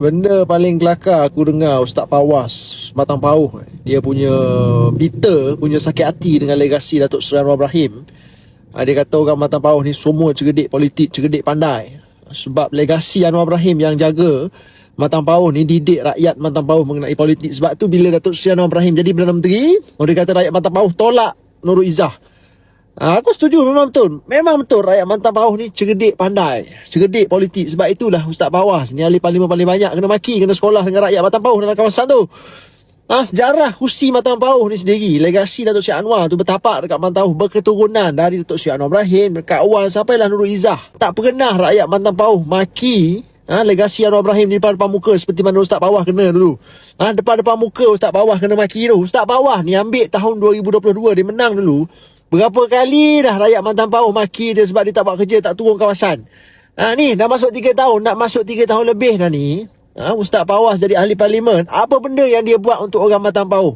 Benda paling kelakar aku dengar Ustaz Pawas Matang Pauh Dia punya bitter Punya sakit hati dengan legasi Datuk Seri Anwar Ibrahim. Ah, Dia kata orang Matang Pauh ni Semua cerdik politik Cerdik pandai. Sebab legasi Anwar Ibrahim yang jaga Matang Pauh ni didik rakyat Matang Pauh mengenai politik. Sebab tu bila Datuk Seri Anwar Ibrahim jadi Perdana Menteri Dia kata rakyat Matang Pauh tolak Nurul Izzah. Ah, aku setuju memang betul. Memang betul rakyat Mantap Bawah ni cerdik pandai. Cerdik politik. Sebab itulah Ustaz Bawas ni ahli parlimen paling banyak kena maki, kena sekolah dengan rakyat Mantap Bawah dalam kawasan tu. Ah, sejarah kursi Mantap Bawah ni sendiri. Legasi Datuk Syed Anwar tu bertapak dekat Mantap Bawah berketurunan dari Datuk Syed Anwar Ibrahim dekat awal sampailah Nurul Izzah. Tak pernah rakyat Mantap Bawah maki Ha, legasi Anwar Ibrahim di depan-depan muka seperti mana Ustaz Bawah kena dulu. Ha, depan-depan muka Ustaz Bawah kena maki tu. Ustaz Bawah ni ambil tahun 2022 dia menang dulu. Berapa kali dah rakyat Mantan Pauh maki dia sebab dia tak buat kerja, tak turun kawasan. Ha, ni dah masuk 3 tahun, nak masuk 3 tahun lebih dah ni. Ha, Ustaz Pawas jadi ahli parlimen. Apa benda yang dia buat untuk orang Mantan Pauh?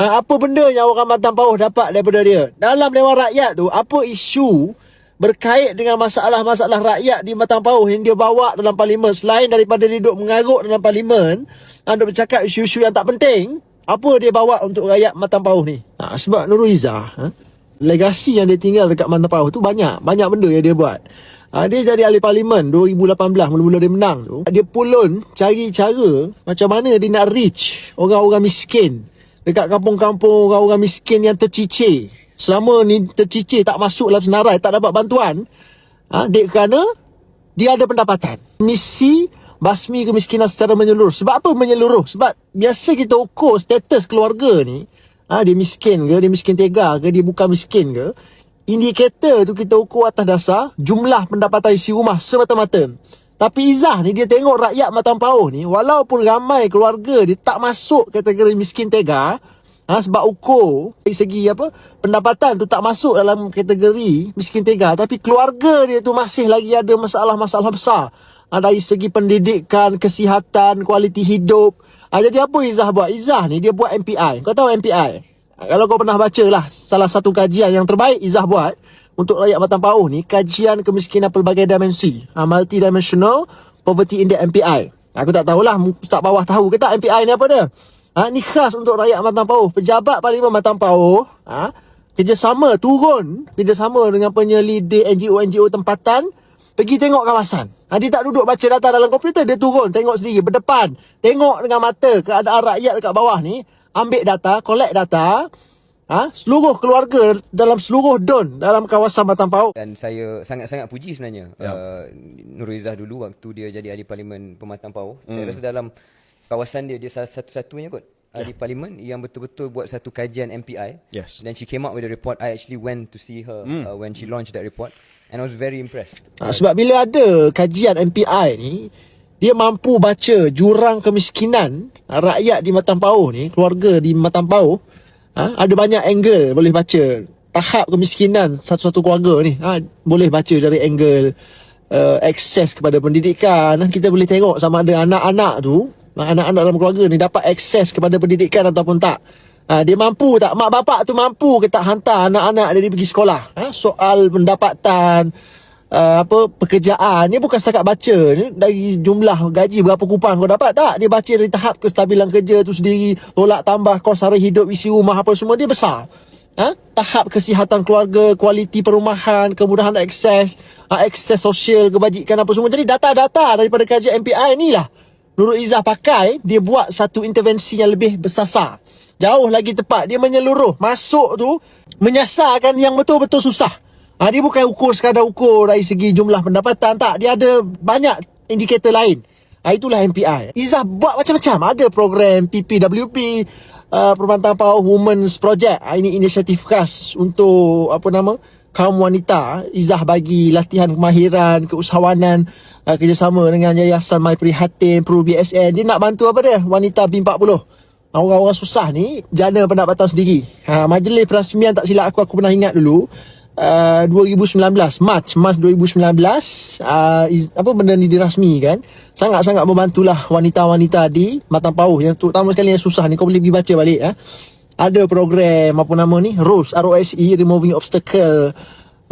Ha, apa benda yang orang Mantan Pauh dapat daripada dia? Dalam Dewan Rakyat tu, apa isu berkait dengan masalah-masalah rakyat di Matang Pauh yang dia bawa dalam parlimen selain daripada dia duduk mengarut dalam parlimen anda bercakap isu-isu yang tak penting apa dia bawa untuk rakyat Matang Pauh ni ha, sebab Nurul Izzah ha, legasi yang dia tinggal dekat Mantap Pauh tu banyak. Banyak benda yang dia buat. Ha, dia jadi ahli parlimen 2018 mula-mula dia menang tu. Dia pulun cari cara macam mana dia nak reach orang-orang miskin. Dekat kampung-kampung orang-orang miskin yang tercicir. Selama ni tercicir tak masuk dalam senarai, tak dapat bantuan. Ha, dek kerana dia ada pendapatan. Misi basmi kemiskinan secara menyeluruh. Sebab apa menyeluruh? Sebab biasa kita ukur status keluarga ni ha, dia miskin ke, dia miskin tega ke, dia bukan miskin ke, indikator tu kita ukur atas dasar jumlah pendapatan isi rumah semata-mata. Tapi Izzah ni dia tengok rakyat Matang Pauh ni walaupun ramai keluarga dia tak masuk kategori miskin tega ha, sebab ukur dari segi apa pendapatan tu tak masuk dalam kategori miskin tega tapi keluarga dia tu masih lagi ada masalah-masalah besar ha, dari segi pendidikan, kesihatan, kualiti hidup. Ha, jadi apa Izzah buat? Izzah ni dia buat MPI. Kau tahu MPI? Ha, kalau kau pernah baca lah salah satu kajian yang terbaik Izzah buat untuk rakyat Batam Pauh ni kajian kemiskinan pelbagai dimensi. Ha, multidimensional poverty index MPI. Aku tak tahulah Ustaz bawah tahu ke tak MPI ni apa dia. Ha, ni khas untuk rakyat Batam Pauh. Pejabat Parlimen Batam Pauh. Ha, kerjasama turun. Kerjasama dengan penyelidik NGO-NGO tempatan. Pergi tengok kawasan. Ha, dia tak duduk baca data dalam komputer. Dia turun. Tengok sendiri. Berdepan. Tengok dengan mata keadaan rakyat dekat bawah ni. Ambil data. Collect data. Ha, seluruh keluarga dalam seluruh don dalam kawasan Batam Pau. Dan saya sangat-sangat puji sebenarnya Ya. uh, Nurul Izzah dulu waktu dia jadi ahli parlimen Pematang Pau. Hmm. Saya rasa dalam kawasan dia dia salah satu-satunya kot ahli parlimen yang betul-betul buat satu kajian MPI. Ya. Yes. Then she came up with a report. I actually went to see her uh, when she launched that report and I was very impressed. Ha, sebab bila ada kajian MPI ni, dia mampu baca jurang kemiskinan rakyat di Matang Pauh ni, keluarga di Matang Pauh, ha, ada banyak angle boleh baca. Tahap kemiskinan satu-satu keluarga ni, ha, boleh baca dari angle uh, akses kepada pendidikan. Kita boleh tengok sama ada anak-anak tu, anak-anak dalam keluarga ni dapat akses kepada pendidikan ataupun tak. Ha, dia mampu tak? Mak bapak tu mampu ke tak hantar anak-anak dia pergi sekolah? Ha, soal pendapatan, uh, apa pekerjaan ni bukan setakat baca ni dari jumlah gaji berapa kupang kau dapat tak dia baca dari tahap kestabilan kerja tu sendiri tolak tambah kos sara hidup isi rumah apa semua dia besar ha? tahap kesihatan keluarga kualiti perumahan kemudahan akses ha, akses sosial kebajikan apa semua jadi data-data daripada kajian MPI ni lah Nurul Izzah pakai dia buat satu intervensi yang lebih bersasar jauh lagi tepat dia menyeluruh masuk tu menyasarkan yang betul-betul susah Ha, dia bukan ukur sekadar ukur dari segi jumlah pendapatan. Tak, dia ada banyak indikator lain. Ha, itulah MPI. Izzah buat macam-macam. Ada program PPWP, uh, Perbantan Power Women's Project. Ha, ini inisiatif khas untuk apa nama kaum wanita. Izzah bagi latihan kemahiran, keusahawanan, uh, kerjasama dengan Yayasan My Prihatin, Pro BSN. Dia nak bantu apa dia? Wanita B40. Orang-orang susah ni jana pendapatan sendiri. Ha, majlis perasmian tak silap aku, aku pernah ingat dulu. Uh, 2019 March March 2019 uh, is, apa benda ni dirasmikan sangat-sangat membantulah wanita-wanita di Matang Pauh yang terutama sekali yang susah ni kau boleh pergi baca balik eh. Ada program apa nama ni? ROSE ROSE Removing Obstacle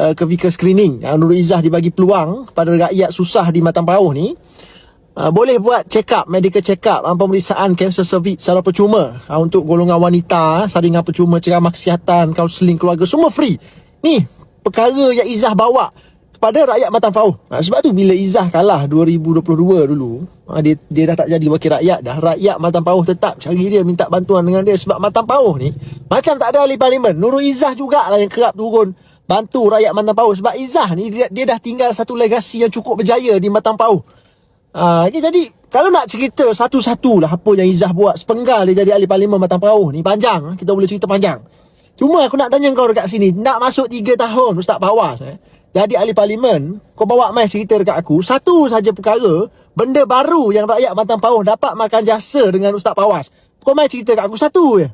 uh, ke vehicle screening. Uh, Nurul Izzah dibagi peluang pada rakyat susah di Matang Pauh ni. Uh, boleh buat check up, medical check up, uh, pemeriksaan kanser cervix secara percuma. Uh, untuk golongan wanita, saringan percuma, ceramah kesihatan, kaunseling keluarga, semua free. Ni perkara yang Izzah bawa kepada rakyat Matang Pauh. Uh, sebab tu bila Izzah kalah 2022 dulu, uh, dia dia dah tak jadi wakil rakyat dah. Rakyat Matang Pauh tetap cari dia minta bantuan dengan dia sebab Matang Pauh ni macam tak ada ahli parlimen. Nurul Izzah jugalah yang kerap turun bantu rakyat Matang Pauh sebab Izzah ni dia, dia dah tinggal satu legasi yang cukup berjaya di Matang Pauh. Okay, jadi kalau nak cerita satu-satu lah apa yang Izzah buat sepenggal dia jadi ahli parlimen Matang Pauh ni panjang kita boleh cerita panjang. Cuma aku nak tanya kau dekat sini nak masuk 3 tahun Ustaz Pawas eh. Jadi ahli parlimen kau bawa mai cerita dekat aku satu saja perkara benda baru yang rakyat Matang Pauh dapat makan jasa dengan Ustaz Pawas. Kau mai cerita dekat aku satu je.